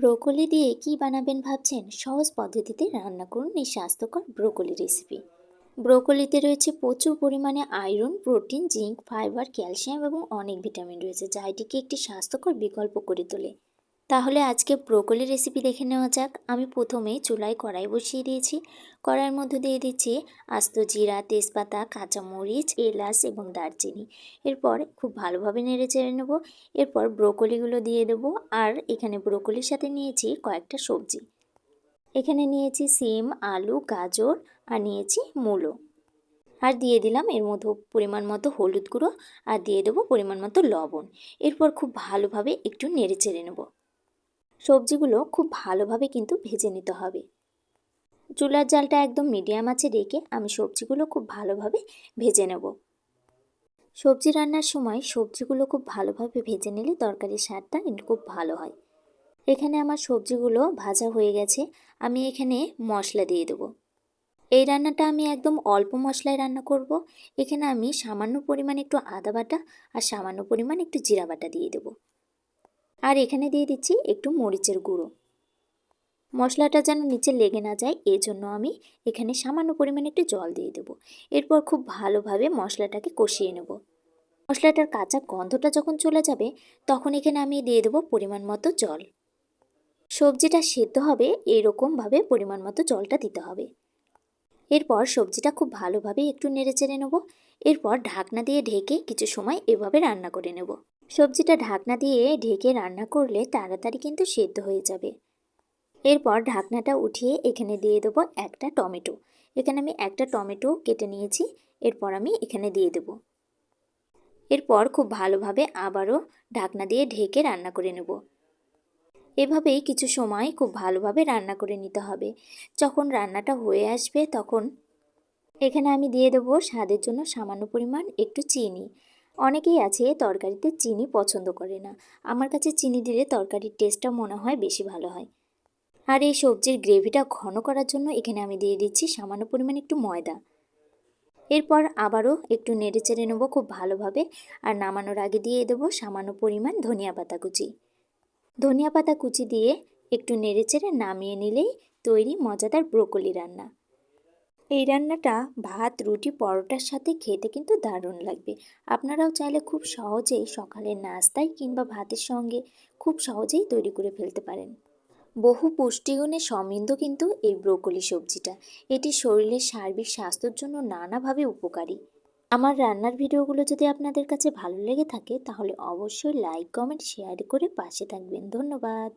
Broccoli দিয়ে কি বানাবেন ভাবছেন? সহজ পদ্ধতিতে রান্না করুন এই স্বাস্থ্যকর ব্রোকলি রেসিপি। ব্রোকলিতে রয়েছে প্রচুর পরিমাণে iron, protein, zinc, fibre, calcium এবং অনেক ভিটামিন রয়েছে যা এটিকে একটি স্বাস্থ্যকর বিকল্প করে তোলে। তাহলে আজকে ব্রোকলি রেসিপি দেখে নেওয়া যাক। আমি প্রথমেই চুলায় কড়াই বসিয়ে দিয়েছি। কড়াইয়ের মধ্যে দিয়ে দিচ্ছি আস্ত জিরা, তেজপাতা, কাঁচামরিচ, এলাচ এবং দারচিনি। এরপর খুব ভালোভাবে নেড়ে চেড়ে নেব। এরপর ব্রোকলিগুলো দিয়ে দেবো আর এখানে ব্রোকলির সাথে নিয়েছি কয়েকটা সবজি। এখানে নিয়েছি সিম, আলু, গাজর আর নিয়েছি মূলো। আর দিয়ে দিলাম এর মধ্যে পরিমাণ মতো হলুদ গুঁড়ো আর দিয়ে দেবো পরিমাণ মতো লবণ। এরপর খুব ভালোভাবে একটু নেড়ে চেড়ে নেব। সবজিগুলো খুব ভালোভাবে কিন্তু ভেজে নিতে হবে। চুলার জালটা একদম মিডিয়াম আছে রেখে আমি সবজিগুলো খুব ভালোভাবে ভেজে নেব। সবজি রান্নার সময় সবজিগুলো খুব ভালোভাবে ভেজে নিলে তরকারির স্বাদটা কিন্তু খুব ভালো হয়। এখানে আমার সবজিগুলো ভাজা হয়ে গেছে, আমি এখানে মশলা দিয়ে দেবো। এই রান্নাটা আমি একদম অল্প মশলায় রান্না করব। এখানে আমি সামান্য পরিমাণ একটু আদা বাটা আর সামান্য পরিমাণ একটু জিরা বাটা দিয়ে দেবো। আর এখানে দিয়ে দিচ্ছি একটু মরিচের গুঁড়ো। মশলাটা যেন নিচে লেগে না যায় এই জন্য আমি এখানে সামান্য পরিমাণে একটু জল দিয়ে দেবো। এরপর খুব ভালোভাবে মশলাটাকে কষিয়ে নেব। মশলাটার কাঁচা গন্ধটা যখন চলে যাবে, তখন এখানে আমি দিয়ে দেবো পরিমাণ মতো জল। সবজিটা সেদ্ধ হবে এইরকমভাবে পরিমাণ মতো জলটা দিতে হবে। এরপর সবজিটা খুব ভালোভাবে একটু নেড়ে চেড়ে নেব। এরপর ঢাকনা দিয়ে ঢেকে কিছু সময় এভাবে রান্না করে নেব। সবজিটা ঢাকনা দিয়ে ঢেকে রান্না করলে তাড়াতাড়ি কিন্তু সেদ্ধ হয়ে যাবে। এরপর ঢাকনাটা উঠিয়ে এখানে দিয়ে দেবো একটা টমেটো। এখানে আমি একটা টমেটো কেটে নিয়েছি, এরপর আমি এখানে দিয়ে দেব। এরপর খুব ভালোভাবে আবারও ঢাকনা দিয়ে ঢেকে রান্না করে নেব। এভাবেই কিছু সময় খুব ভালোভাবে রান্না করে নিতে হবে। যখন রান্নাটা হয়ে আসবে তখন এখানে আমি দিয়ে দেবো স্বাদের জন্য সামান্য পরিমাণ একটু চিনি। অনেকেই আছে তরকারিতে চিনি পছন্দ করে না। আমার কাছে চিনি দিলে তরকারির টেস্টটা মনে হয় বেশি ভালো হয়। আর এই সবজির গ্রেভিটা ঘন করার জন্য এখানে আমি দিয়ে দিচ্ছি সামান্য পরিমাণ একটু ময়দা। এরপর আবারও একটু নেড়ে চেড়ে নেব খুব ভালোভাবে আর নামানোর আগে দিয়ে দেবো সামান্য পরিমাণ ধনিয়া পাতা কুচি। ধনিয়া পাতা কুচি দিয়ে একটু নেড়ে চেড়ে নামিয়ে নিলেই তৈরি মজাদার ব্রোকলি রান্না। এই রান্নাটা ভাত, রুটি, পরোটার সাথে খেতে কিন্তু দারুণ লাগবে। আপনারাও চাইলে খুব সহজেই সকালের নাস্তায় কিংবা ভাতের সঙ্গে খুব সহজেই তৈরি করে ফেলতে পারেন। বহু পুষ্টিগুণে সমৃদ্ধ কিন্তু এই ব্রোকলি সবজিটা। এটি শরীরের সার্বিক স্বাস্থ্যের জন্য নানাভাবে উপকারী। আমার রান্নার ভিডিওগুলো যদি আপনাদের কাছে ভালো লেগে থাকে, তাহলে অবশ্যই লাইক, কমেন্ট, শেয়ার করে পাশে থাকবেন। ধন্যবাদ।